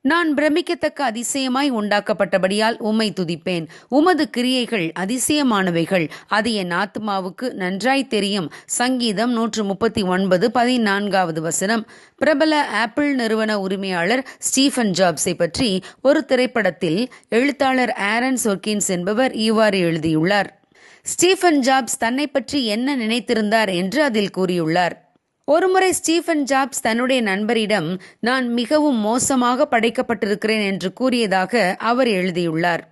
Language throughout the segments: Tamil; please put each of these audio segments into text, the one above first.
நான் பிரமிக்கத்தக்க அதிசயமாய் உண்டாக்கப்பட்டபடியால் உம்மை துதிப்பேன். உமது கிரியைகள் அதிசயமானவைகள். அது என் ஆத்மாவுக்கு நன்றாய் தெரியும். சங்கீதம் நூற்று முப்பத்தி ஒன்பது பதினான்காவது வசனம். பிரபல ஆப்பிள் நிறுவன உரிமையாளர் ஸ்டீஃபன் ஜாப்ஸை பற்றி ஒரு திரைப்படத்தில் எழுத்தாளர் ஆரன் சொர்கின்ஸ் என்பவர் இவ்வாறு எழுதியுள்ளார். ஸ்டீஃபன் ஜாப்ஸ் தன்னை பற்றி என்ன நினைத்திருந்தார் என்று அதில் கூறியுள்ளார். ஒருமுறை ஸ்டீஃபன் ஜாப்ஸ் தன்னுடைய நண்பரிடம் நான் மிகவும் மோசமாக படைக்கப்பட்டிருக்கிறேன் என்று கூறியதாக அவர் எழுதியுள்ளார்.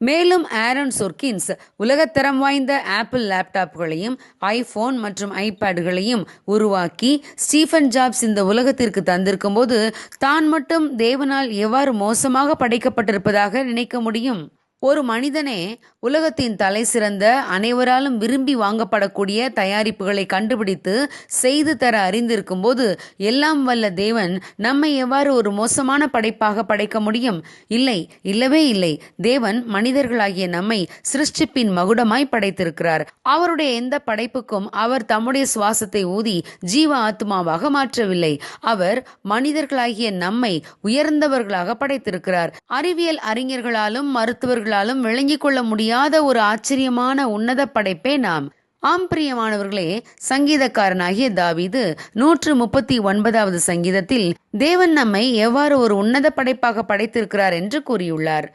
மேலும் ஆரன் சொர்கின்ஸ் உலகத்தரம் வாய்ந்த ஆப்பிள் லேப்டாப்களையும் ஐபோன் மற்றும் ஐபேடுகளையும் உருவாக்கி ஸ்டீஃபன் ஜாப்ஸ் இந்த உலகத்திற்கு தந்திருக்கும் போது தான் மட்டும் தேவனால் எவ்வாறு மோசமாக படைக்கப்பட்டிருப்பதாக நினைக்க முடியும்? ஒரு மனிதனே உலகத்தின் தலை சிறந்த அனைவராலும் விரும்பி வாங்கப்படக்கூடிய தயாரிப்புகளை கண்டுபிடித்து செய்து தர அறிந்திருக்கும் போது எல்லாம் வல்ல தேவன் நம்மை எவ்வாறு ஒரு மோசமான படைப்பாக படைக்க முடியும்? இல்லை இல்லவே இல்லை. தேவன் மனிதர்களாகிய நம்மை சிருஷ்டிப்பின் மகுடமாய் படைத்திருக்கிறார். அவருடைய எந்த படைப்புக்கும் அவர் தம்முடைய சுவாசத்தை ஊதி ஜீவ ஆத்மாவாக மாற்றவில்லை. அவர் மனிதர்களாகிய நம்மை உயர்ந்தவர்களாக படைத்திருக்கிறார். அறிவியல் அறிஞர்களாலும் மருத்துவர்கள் மருத்துவர்களாலும் விளங்கிக் கொள்ள முடியாத ஒரு ஆச்சரியமான உன்னத படைப்பே நாம். ஆம் பிரியமானவர்களே சங்கீதக்காரனாகிய தாவிது நூற்று முப்பத்தி ஒன்பதாவது சங்கீதத்தில் தேவன் நம்மை எவ்வாறு ஒரு உன்னத படைப்பாக படைத்திருக்கிறார் என்று கூறியுள்ளார்.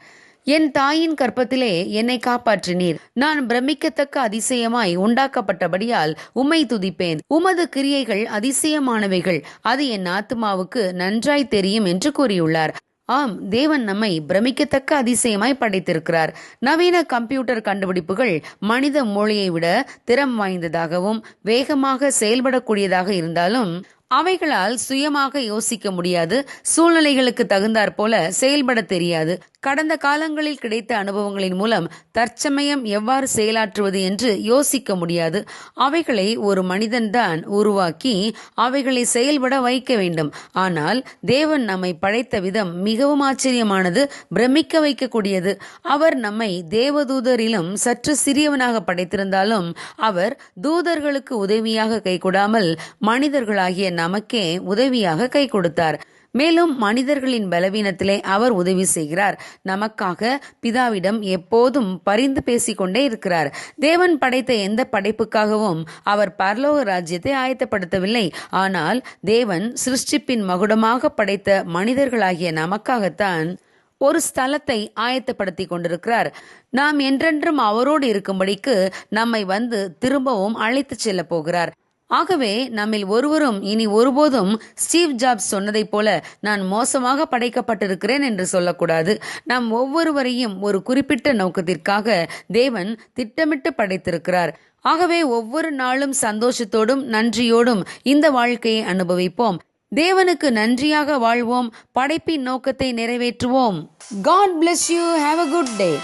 என் தாயின் கற்பத்திலே என்னை காப்பாற்றினீர். நான் பிரமிக்கத்தக்க அதிசயமாய் உண்டாக்கப்பட்டபடியால் உம்மை துதிப்பேன். உமது கிரியைகள் அதிசயமானவைகள். அது என் ஆத்மாவுக்கு நன்றாய் தெரியும் என்று கூறியுள்ளார். ஆம் தேவன் நம்மை பிரமிக்கத்தக்க அதிசயமாய் படைத்திருக்கிறார். நவீன கம்ப்யூட்டர் கண்டுபிடிப்புகள் மனித மூளையை விட திறம் வாய்ந்ததாகவும் வேகமாக செயல்படக்கூடியதாக இருந்தாலும் அவைகளால் சுயமாக யோசிக்க முடியாது. சூழ்நிலைகளுக்கு தகுந்தாற் போல செயல்பட தெரியாது. கடந்த காலங்களில் கிடைத்த அனுபவங்களின் மூலம் தற்சமயம் எவ்வாறு செயலாற்றுவது என்று யோசிக்க முடியாது. அவைகளை ஒரு மனிதன்தான் உருவாக்கி அவைகளை செயல்பட வைக்க வேண்டும். ஆனால் தேவன் நம்மை படைத்த விதம் மிகவும் ஆச்சரியமானது பிரமிக்க வைக்கக்கூடியது. அவர் நம்மை தேவதூதரிலும் சற்று சிறியவனாக படைத்திருந்தாலும் அவர் தூதர்களுக்கு உதவியாக கைகூடாமல் மனிதர்களாகிய நமக்கே உதவியாக கை கொடுத்தார். மேலும் மனிதர்களின் பலவீனத்திலே அவர் உதவி செய்கிறார். நமக்காக பிதாவிடம் எப்போதும் பரிந்து பேசிக்கொண்டே இருக்கிறார். தேவன் படைத்த எந்த படைப்புக்காகவும் அவர் பரலோக ராஜ்யத்தை ஆயத்தப்படுத்தவில்லை. ஆனால் தேவன் சிருஷ்டிப்பின் மகுடமாக படைத்த மனிதர்களாகிய நமக்காகத்தான் ஒரு ஸ்தலத்தை ஆயத்தப்படுத்தி கொண்டிருக்கிறார். நாம் என்றென்றும் அவரோடு இருக்கும்படிக்கு நம்மை வந்து திரும்பவும் அழைத்துச் செல்ல போகிறார். ஆகவே நம்மில் ஒருவரும் இனி ஒருபோதும் ஸ்டீவ் ஜாப்ஸ் சொன்னதைப் போல நான் மோசமாக படைக்கப்பட்டிருக்கிறேன் என்று சொல்லக்கூடாது. நாம் ஒவ்வொருவரையும் ஒரு குறிப்பிட்ட நோக்கத்திற்காக தேவன் திட்டமிட்டு படைத்திருக்கிறார். ஆகவே ஒவ்வொரு நாளும் சந்தோஷத்தோடும் நன்றியோடும் இந்த வாழ்க்கையை அனுபவிப்போம். தேவனுக்கு நன்றியாக வாழ்வோம். படைப்பின் நோக்கத்தை நிறைவேற்றுவோம். God bless you have a good day